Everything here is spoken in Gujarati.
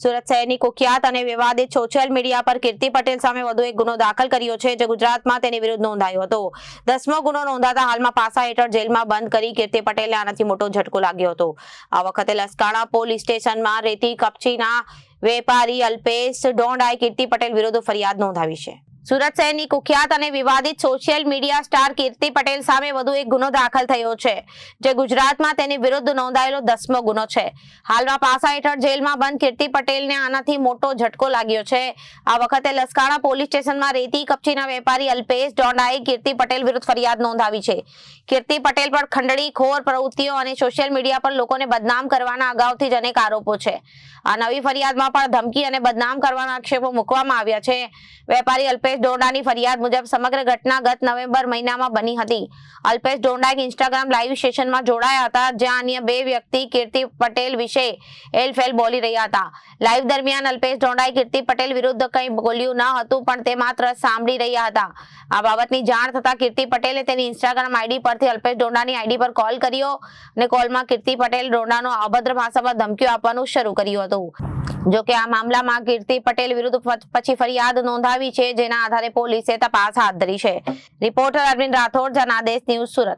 સુરત શહેરની કુખ્યાત અને વિવાદિત સોશિયલ મીડિયા પર કીર્તિ પટેલ સામે વધુ એક ગુનો દાખલ કર્યો છે, જે ગુજરાતમાં તેની વિરુદ્ધ નોંધાયો હતો. દસમો ગુનો નોંધાતા હાલમાં પાસા હેઠળ જેલમાં બંધ કરી કીર્તિ પટેલને આનાથી મોટો ઝટકો લાગ્યો હતો. આ વખતે લસકાણા પોલીસ સ્ટેશનમાં રેતી કપચીના વેપારી અલ્પેશ ડોંડાએ કીર્તિ પટેલ વિરુદ્ધ ફરિયાદ નોંધાવી છે. સુરત શહેરની કુખ્યાત અને વિવાદિત social media star Kirti Patel સામે વધુ એક ગુનો દાખલ થયો છે, જે ગુજરાતમાં તેની વિરુદ્ધ નોંધાયેલો દસમો ગુનો છે. હાલમાં પાસા હેઠળ જેલમાં બંધ કીર્તિ પટેલને આનાથી મોટો ઝટકો લાગ્યો છે. આ વખતે લસકાણા પોલીસ સ્ટેશનમાં રેતી કપચીના વેપારી અલ્પેશ ડોંડાએ કીર્તિ પટેલ વિરુદ્ધ ફરિયાદ નોંધાવી છે. કીર્તિ પટેલ પર ખંડણી, ખોર પ્રવૃત્તિઓ અને સોશિયલ મીડિયા પર લોકોને બદનામ કરવાના અગાઉથી જ અનેક આરોપો છે. આ નવી ફરિયાદમાં પણ ધમકી અને બદનામ કરવાના આક્ષેપો મૂકવામાં આવ્યા છે. વેપારી અલ્પેશ ડોંડાની ફરિયાદ મુજબ સમગ્ર ઘટના ગત નવેમ્બર મહિનામાં બની હતી. અલ્પેશ ડોંડા એક ઇન્સ્ટાગ્રામ લાઈવ સેશનમાં જોડાયા હતા, જ્યાં અન્ય બે વ્યક્તિ કીર્તિ પટેલ વિશે એલફેલ બોલી રહ્યા હતા. લાઈવ દરમિયાન અલ્પેશ ડોંડાએ કીર્તિ પટેલ વિરુદ્ધ કંઈ બોલ્યું ન હતું, પણ તે માત્ર સાંભળી રહ્યા હતા. આ બાબતની જાણ થતા કીર્તિ પટેલે તેની ઇન્સ્ટાગ્રામ આઈડી પરથી અલ્પેશ ડોંડાની આઈડી પર કોલ કર્યો અને કોલમાં કીર્તિ પટેલ ડોંડાનો અભદ્ર ભાષામાં ધમકીઓ આપવાનું શરૂ કર્યું હતું. જો કે આ મામલામાં કીર્તિ પટેલ વિરુદ્ધ પછી ફરિયાદ નોંધાવી છે, જેના આધારે પોલીસે તપાસ હાથ ધરી છે. Reporter Arvind Rathod, Janadesh news Surat.